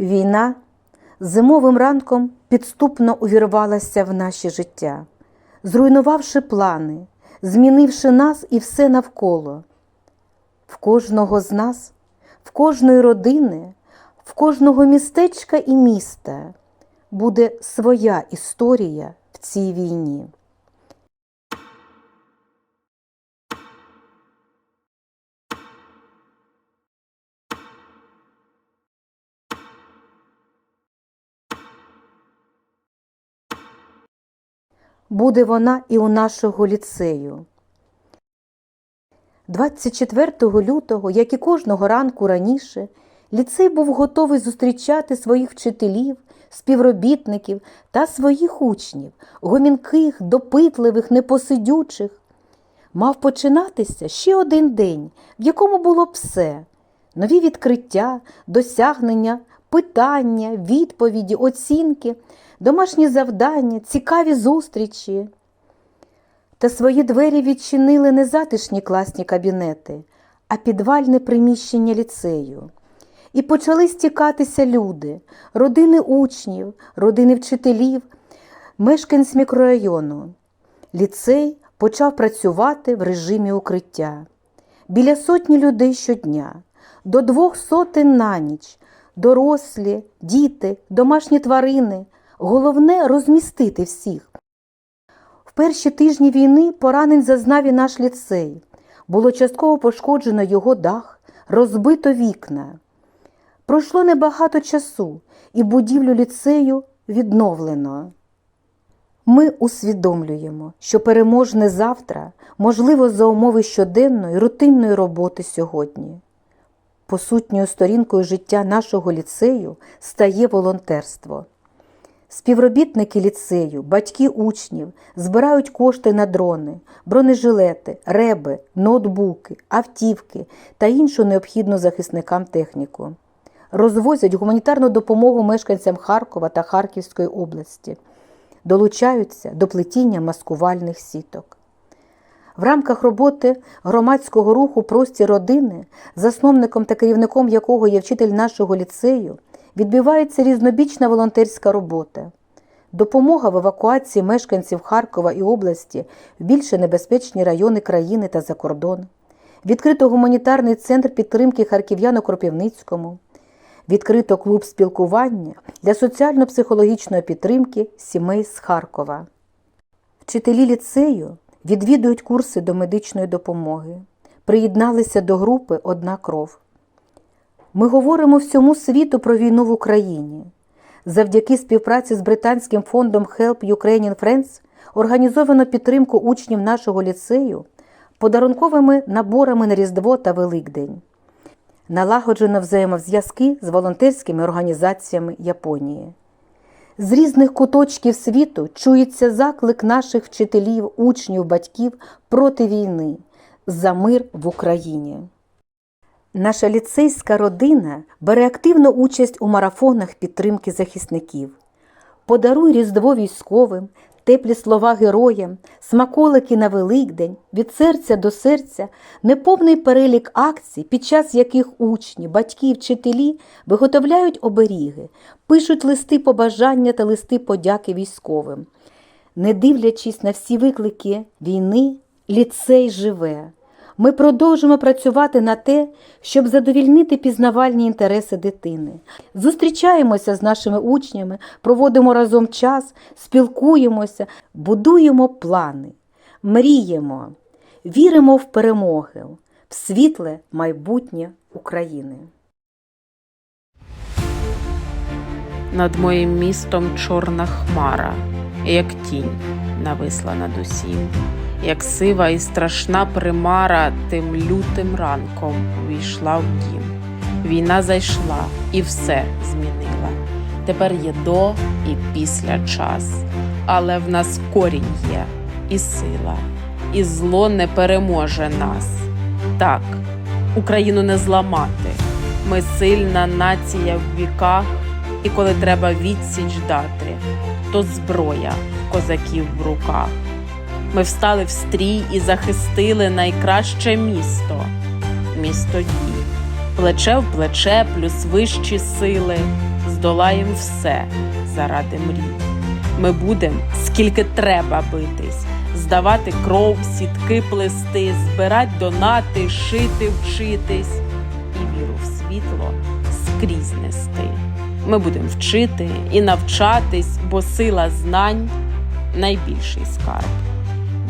Війна зимовим ранком підступно увірвалася в наше життя, зруйнувавши плани, змінивши нас і все навколо. В кожного з нас, в кожної родини, в кожного містечка і міста буде своя історія в цій війні. Буде вона і у нашого ліцею. 24 лютого, як і кожного ранку раніше, ліцей був готовий зустрічати своїх вчителів, співробітників та своїх учнів, гомінких, допитливих, непосидючих. Мав починатися ще один день, в якому було все нові відкриття, досягнення, питання, відповіді, оцінки, домашні завдання, цікаві зустрічі. Та свої двері відчинили не затишні класні кабінети, а підвальне приміщення ліцею. І почали стікатися люди, родини учнів, родини вчителів, мешканці мікрорайону. Ліцей почав працювати в режимі укриття. Біля сотні людей щодня, до двох сотень на ніч, дорослі, діти, домашні тварини. Головне розмістити всіх. В перші тижні війни поранень зазнав і наш ліцей. Було частково пошкоджено його дах, розбито вікна. Пройшло небагато часу, і будівлю ліцею відновлено. Ми усвідомлюємо, що переможне завтра можливо за умови щоденної рутинної роботи сьогодні. Посутньою сторінкою життя нашого ліцею стає волонтерство. Співробітники ліцею, батьки учнів збирають кошти на дрони, бронежилети, реби, ноутбуки, автівки та іншу необхідну захисникам техніку. Розвозять гуманітарну допомогу мешканцям Харкова та Харківської області, долучаються до плетіння маскувальних сіток. В рамках роботи громадського руху Простір родини, засновником та керівником якого є вчитель нашого ліцею, відбувається різнобічна волонтерська робота. Допомога в евакуації мешканців Харкова і області в більше небезпечні райони країни та за кордон. Відкрито гуманітарний центр підтримки харків'ян у Кропивницькому. Відкрито клуб спілкування для соціально-психологічної підтримки сімей з Харкова. Вчителі ліцею відвідують курси до медичної допомоги. Приєдналися до групи Одна кров. Ми говоримо всьому світу про війну в Україні. Завдяки співпраці з британським фондом Help Ukrainian Friends організовано підтримку учнів нашого ліцею подарунковими наборами на Різдво та Великдень. Налагоджено взаємозв'язки з волонтерськими організаціями Японії. З різних куточків світу чується заклик наших вчителів, учнів, батьків проти війни за мир в Україні. Наша ліцейська родина бере активну участь у марафонах підтримки захисників. Подаруй Різдво військовим, теплі слова героям, смаколики на Великдень, від серця до серця, неповний перелік акцій, під час яких учні, батьки вчителі виготовляють оберіги, пишуть листи побажання та листи подяки військовим. Не дивлячись на всі виклики війни, ліцей живе. Ми продовжимо працювати на те, щоб задовільнити пізнавальні інтереси дитини. Зустрічаємося з нашими учнями, проводимо разом час, спілкуємося, будуємо плани, мріємо, віримо в перемоги, в світле майбутнє України. Над моїм містом чорна хмара, як тінь нависла над усім, як сива і страшна примара тим лютим ранком війшла в дім. Війна зайшла і все змінила. Тепер є до і після час. Але в нас корінь є і сила, і зло не переможе нас. Так, Україну не зламати. Ми сильна нація в віках, і коли треба відсіч дати, то зброя козаків в руках. Ми встали в стрій і захистили найкраще місто місто дій, плече в плече, плюс вищі сили. Здолаєм все заради мрій. Ми будем скільки треба битись, здавати кров, сітки плести, збирать донати, шити, вчитись і віру в світло скрізь нести. Ми будемо вчити і навчатись, бо сила знань найбільший скарб.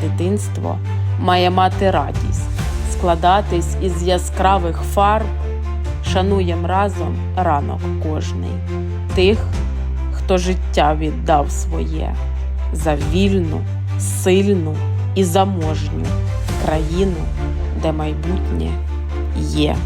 Дитинство має мати радість, складатись із яскравих фарб. Шануєм разом ранок кожний, тих, хто життя віддав своє за вільну, сильну і заможню країну, де майбутнє є.